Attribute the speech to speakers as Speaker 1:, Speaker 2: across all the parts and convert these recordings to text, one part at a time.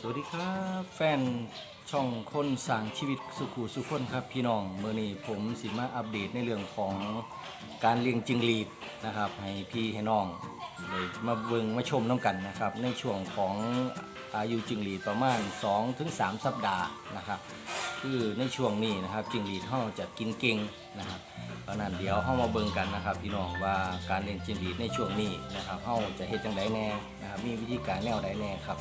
Speaker 1: สวัสดีครับแฟนช่องคนสั่งชีวิตสุขุสุขคนครับพี่น้องเมื่อนี้ผมสิมาอัปเดตในเรื่องของการเลี้ยงจิงหรีดนะครับ ให้พี่ให้น้องเลยมาเบิ่งมาชมน้ำกันนะครับ ในช่วงของอายุจิงหรีดประมาณ 2-3 สัปดาห์นะครับ คือในช่วงนี้นะครับจิงหรีดเขาจะกินเก่งนะครับเพราะนั้นเดี๋ยวเขามาเบิ่งกันนะครับพี่น้องว่าการเลี้ยงจิงหรีดในช่วงนี้นะครับเขาจะเฮ็ดจังไดแน่นะครับมีวิธีการแนวใดแน่ครับ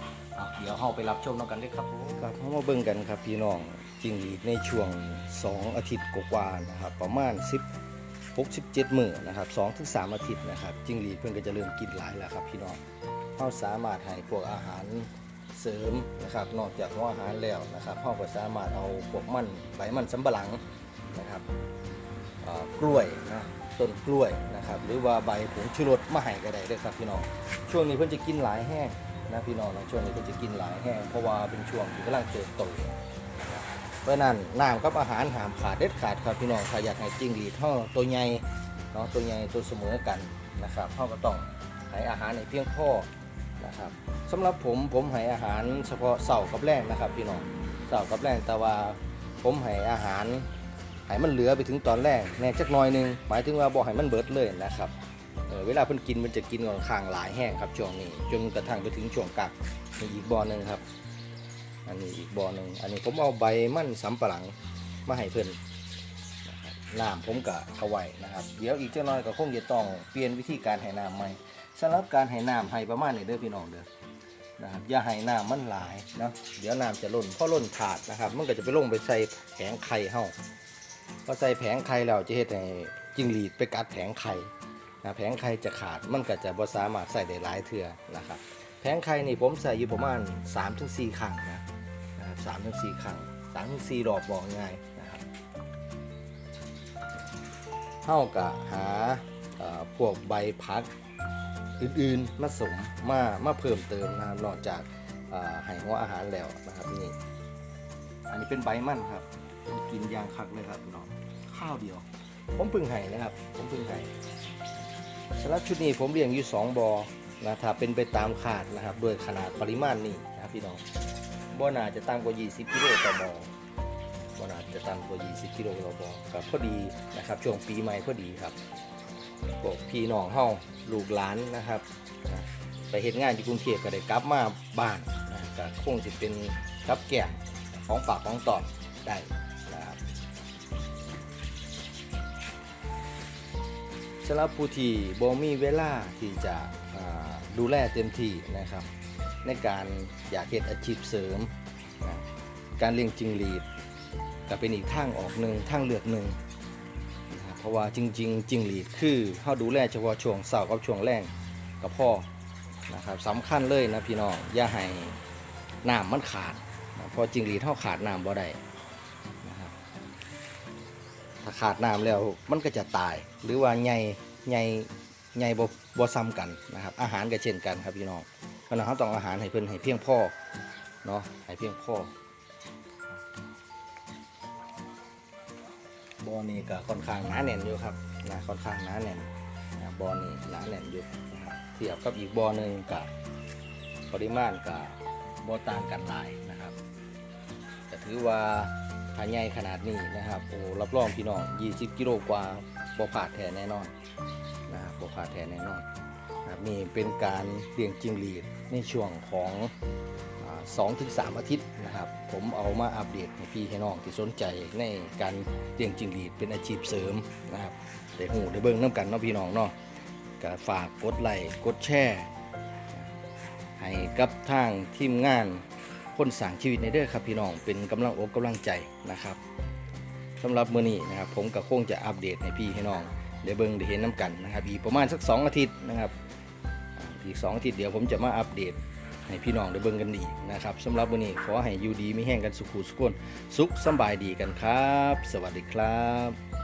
Speaker 1: เดี๋ยวเขาไปรับชมน้กันเลยครับครับเขามาเบิ่งกันครับพี่น้องจิงหรีดในช่วง 2 อาทิตย์กว่าๆนะครับประมาณ 10 6 17มื้อนะครับ2ถึง3อาทิตย์นะครับจิงหรีดเพิ่นก็จะเริ่มกินหลายแล้วครับพี่น้องเขาสามารถให้พวกอาหาร เสริมนะครับนอกจากหัวอาหารแล้วนะครับพ่อก็สามารถเอาพวกมันใบมันสำปะหลังนะครับกล้วยนะต้นกล้วยนะครับหรือว่าใบผงชูรสมาให้ก็ได้เด้ครับพี่น้องช่วงนี้เพิ่นจะกินหลายแห้งนะพี่น้องนะช่วงนี้เพิ่นจะกินหลายแห้งเพราะว่าเป็นช่วงที่กำลังเติบโตเพราะนั้นน้ำกับอาหารหามขาดเด็ดขาดครับพี่น้องถ้าอยากให้จริงหรีดเท่าตัวใหญ่เนาะตัวใหญ่ตัวเสมอกันนะครับเท่าก็ต้องให้อาหารในเพียงพอ นะครับสำหรับผมผมให้อาหารเฉพาะเสาร์กับแรงนะครับพี่น้องเสาร์กับแรงแต่ว่าผมให้อาหารให้มันเหลือไปถึงตอนแรกแน่จักน่อยหนึงหมายถึงว่าบ่ให้มันเบิดเลยนะครับเเวลาเพิ่นกินมันจะกินค่อนข้างหลายแห้งครับช่วงนี้จนกระทั่งไปถึงช่วงกักมีอีกบ่อหนึงครับ อันนี้อีกบ่อหนึงอันนี้ผมเอาใบมันสำปะหลังมาให้เพิ่น น้ำผมก็เอาไว้นะครับ เดี๋ยวอีกเจ้าน้อยก็คงจะต้องเปลี่ยนวิธีการให้น้ำใหม่สำหรับการให้น้ำให้ประมาณนี้เด้อพี่น้องเด้อนะครับอย่าให้น้ำมันหลายนะเดี๋ยวน้ำจะล้นพอล้นถาดนะครับ มันก็จะไปลงไปใส่แผงไข่เฮาพอใส่แผงไข่แล้วจะเฮ็ดให้จิงหรีดไปกัดแผงไข่นะแผงไข่จะขาดมันก็จะบ่สามารถใส่ได้หลายเทื่อนะครับแผงไข่นี่ผมใส่อยู่ประมาณ3-4ครั้งนะนะครับ3-4ครั้ง3-4รอบบอกง่าย เฮาก็หาพวกใบพักอื่นๆมาสมมามาเพิ่มเติมนะครับนอกจากอ่าให้หัวอาหารแล้วนะครับนี่อันนี้เป็นใบมันครับกินยางคักเลยครับพี่น้องข้าวเดียว ผมพึ่งให้นะครับผมพึ่งให้สำหรับชุดนี้ผมเลี้ยงอยู่2บอนะถ้าเป็นไปตามขาดนะครับโดยขนาดปริมาณนี้นะครับพี่น้องบ่น่าจะต่ำกว่า 20กิโลต่อบอ บ่น่าจะต่ำกว่า20กิโลต่อบอกัพอดีนะครับ ช่วงปีใหม่พอดีครับพวกพี่น้องเฮาลูกหลานนะครับไปเฮ็ดงานที่กรุงเทพก็ได้กลับมาบ้านนะก็คงสิเป็นกับแก้มของฝากของตอนได้นะครับสำหรับผู้ที่บ่มีเวลาที่จะดูแลเต็มที่นะครับ ในการอยากเฮ็ดอาชีพเสริมนะการเลี้ยงจิงหรีด ก็เป็นอีกทางออกหนึ่งทางเลือกหนึ่งนะครับเพราะว่าจริงๆจริงหรีดคือเขาดูแลเฉพาะช่วงเสาร์กับช่วงแรงกับพ่อนะครับสำคัญเลยนะพี่น้องอย่าให้น้ำมันขาดนะพอจริงหรีดเท่าขาดน้ำบ่ได้นะครับถ้าขาดน้ำแล้วมันก็จะตาย หรือว่าใหญ่ใหญ่ใหญ่บ่บ่ซ้ำกันนะครับอาหารก็เช่นกันครับพี่น้องเพราะนั้นเราต้องอาหารให้เพิ่นให้เพียงพอเนาะให้เพียงพอ อนี่ก็ค่อนข้างหนาแน่นอยู่ครับนะค่อนข้างหนาแน่นบอนี่หนาแน่นอยู่นะครับเทียบกับอีกบอหนึ่งกับปริมาณกับบอต่างกันหลายนะครับก็ถือว่าถ้าใหญ่ขนาดนี้นะครับโอ้รับรองพี่น้อง 20 กิโลกว่าบอขาดแท้แน่นอนนะครับบอขาดแท้แน่นอนนะครับนี่เป็นการเลี้ยงจิงหรีดในช่วงของ สองถึงสามอาทิตย์นะครับ ผมเอามาอัปเดตให้พี่ให้น้องที่สนใจในการเลี้ยงจิงหรีดเป็นอาชีพเสริมนะครับได้หูได้เบิ่งน้ำกันเนาะพี่น้องเนาะก็ฝากกดไลค์กดแชร์ให้กับทางทีมงานคนสั่งชีวิตในเด้อครับพี่น้องเป็นกำลังอกกำลังใจนะครับสำหรับมื้อนี้นะครับ ผมก็คงจะอัปเดตให้พี่ให้น้องได้เบิ่งได้เห็นน้ำกันนะครับอีกประมาณสัก 2 อาทิตย์นะครับอีก 2 อาทิตย์เดี๋ยวผมจะมาอัปเดต ให้พี่น้องได้เบิ่งกันดีนะครับสำหรับวันนี้ขอให้อยู่ดีไม่แห้งกันสุขุสุขคนสุขสบายดีกันครับ สวัสดีครับ